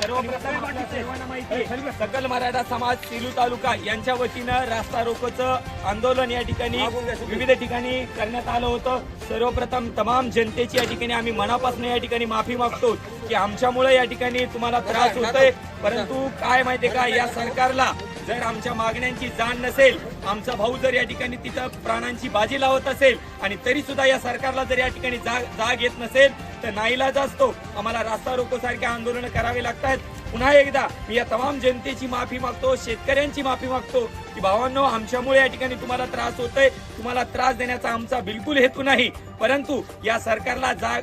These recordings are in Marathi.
सर्वप्रथम आपल्या सर्वांना माहिती आहे, सकल मराठा समाज सेलू तालुका यांच्या वतीनं रास्ता रोकोचं आंदोलन या ठिकाणी विविध ठिकाणी करण्यात आलं होतं. सर्वप्रथम तमाम जनतेची या ठिकाणी आम्ही मनापासून या ठिकाणी माफी मागतो की आमच्यामुळे या ठिकाणी तुम्हाला त्रास होतोय. परंतु काय माहितीये का या सरकारला जर आमच्या मागण्यांची जाण नसेल आमचा भाऊ जर या ठिकाणी तिथं प्राणांची बाजी लावत असेल आणि तरी सुद्धा या सरकारला जर या ठिकाणी जाग जाग येत नसेल तर नाईलाज असतो. आम्हाला रास्ता रोको सारखे आंदोलन करावे लागतात पुन्हा एकदा मी या तमाम जनतेची माफी मागतो शेतकऱ्यांची माफी मागतो की भावांनो आमच्यामुळे या ठिकाणी तुम्हाला त्रास होतोय. तुम्हाला त्रास देण्याचा आमचा बिलकुल हेतू नाही. परंतु या सरकारला जाग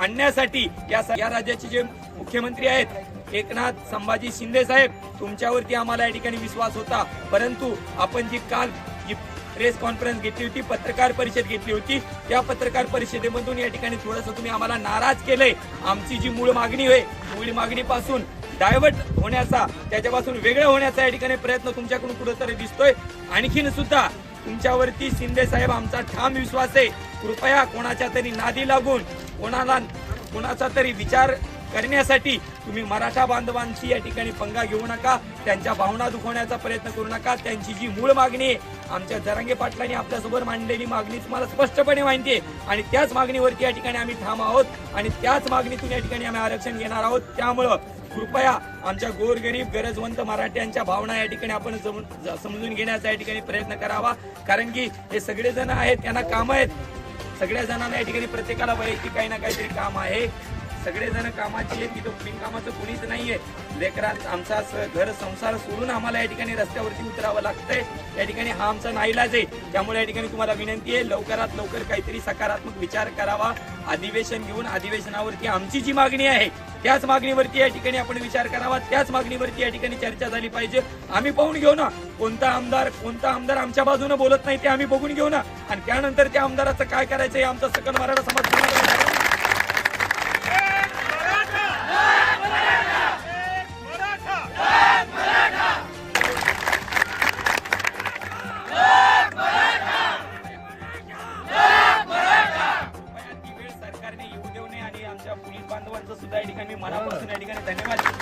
आणण्यासाठी या या राज्याचे जे मुख्यमंत्री आहेत एकनाथ संभाजी शिंदे साहेब तुमच्यावरती आम्हाला या ठिकाणी विश्वास होता. परंतु आपण जी काल जी प्रेस कॉन्फरन्स घेतली होती पत्रकार परिषद घेतली होती. त्या पत्रकार परिषदेमधून या ठिकाणी थोडस तुम्ही आम्हाला नाराज केलंय. आमची जी मूळ मागणी होय मूळ मागणीपासून डायव्हर्ट होण्याचा त्याच्यापासून वेगळं होण्याचा या ठिकाणी प्रयत्न तुमच्याकडून कुठेतरी दिसतोय. आणखीन सुद्धा तुमच्यावरती शिंदे साहेब आमचा ठाम विश्वास आहे. कृपया कोणाच्या तरी नादी लागून कोणाला कोणाचा तरी विचार करण्यासाठी तुम्ही मराठा बांधवांची या ठिकाणी पंगा घेऊ नका त्यांच्या भावना दुखवण्याचा प्रयत्न करू नका. त्यांची जी मूळ मागणी आहे आमच्या जरांगे पाटलांनी आपल्यासोबत मांडलेली मागणी तुम्हाला स्पष्टपणे माहिती आहे. आणि त्याच मागणीवरती या ठिकाणी आम्ही ठाम आहोत आणि त्याच मागणीतून या ठिकाणी आम्ही आरक्षण घेणार आहोत. त्यामुळं कृपया आमच्या गोरगरीब गरजवंत मराठ्यांच्या भावना या ठिकाणी आपण समजून घेण्याचा या ठिकाणी प्रयत्न करावा. कारण की हे सगळेजण आहेत त्यांना काम आहेत. सगळ्या जणांना या ठिकाणी प्रत्येकाला वैयक्तिक काही ना काहीतरी काम आहे. सगळेजण कामाची आहेत तिथं बिनकामाचं कुणीच नाहीये. लेकरात आमचा स- घर संसार सोडून आम्हाला या ठिकाणी रस्त्यावरती उतरावं लागतंय. या ठिकाणी हा आमचा नाईलाज आहे. त्यामुळे या ठिकाणी तुम्हाला विनंती आहे लवकरात लवकर काहीतरी सकारात्मक विचार करावा. अधिवेशन घेऊन अधिवेशनावरती आमची जी मागणी आहे त्याच मागणीवरती या ठिकाणी आपण विचार करावा. त्याच मागणीवरती या ठिकाणी चर्चा झाली पाहिजे. आम्ही पाहून घेऊ ना कोणता आमदार कोणता आमदार आमच्या बाजूने बोलत नाही ते आम्ही बघून घेऊ ना. आणि त्यानंतर त्या आमदाराचं काय करायचं हे आमचा सकल मराठा समाज सुद्धा या ठिकाणी मनापासून या ठिकाणी धन्यवाद.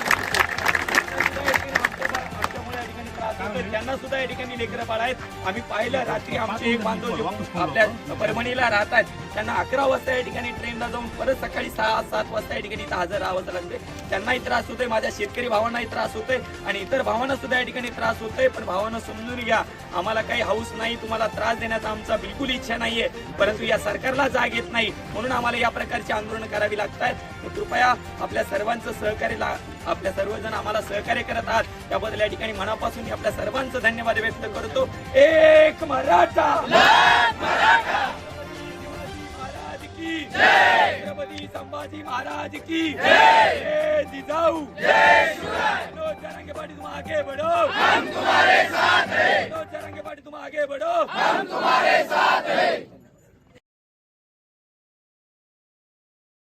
त्यांना सुद्धा या ठिकाणी लेकरं बाळ आहेत. आम्ही पाहिलं रात्री आमचे एक बांधव जे आपल्या परभणीला राहतात. त्यांना अकरा वाजता या ठिकाणी ट्रेनला जाऊन परत सकाळी सहा सात वाजता या ठिकाणी इथं हजर राहावं लागते त्यांनाही त्रास होतोय माझ्या शेतकरी भावांनाही त्रास होतोय आणि इतर भावांना सुद्धा या ठिकाणी त्रास होतोय. पण भावांना समजून घ्या आम्हाला काही हाऊस नाही तुम्हाला त्रास देण्याचा आमचा बिलकुल इच्छा नाहीये. परंतु या सरकारला जाग येत नाही. म्हणून आम्हाला या प्रकारची आंदोलन करावी लागतात कृपया आपल्या सर्वांचं सहकार्य ला- आपल्या सर्वजण आम्हाला सहकार्य करत आहात. त्याबद्दल या ठिकाणी मनापासून आपल्या सर्वांचं धन्यवाद व्यक्त करतो. एक मराठा. महाराज की. छत्रपती संभाजी महाराज की. जय. जिजाऊ. जरांगे पाटी तुम आगे बढ़ो. हम तुम्हारे साथ हैं. मनोज जरांगे पाटी तुम आगे बढ़ो.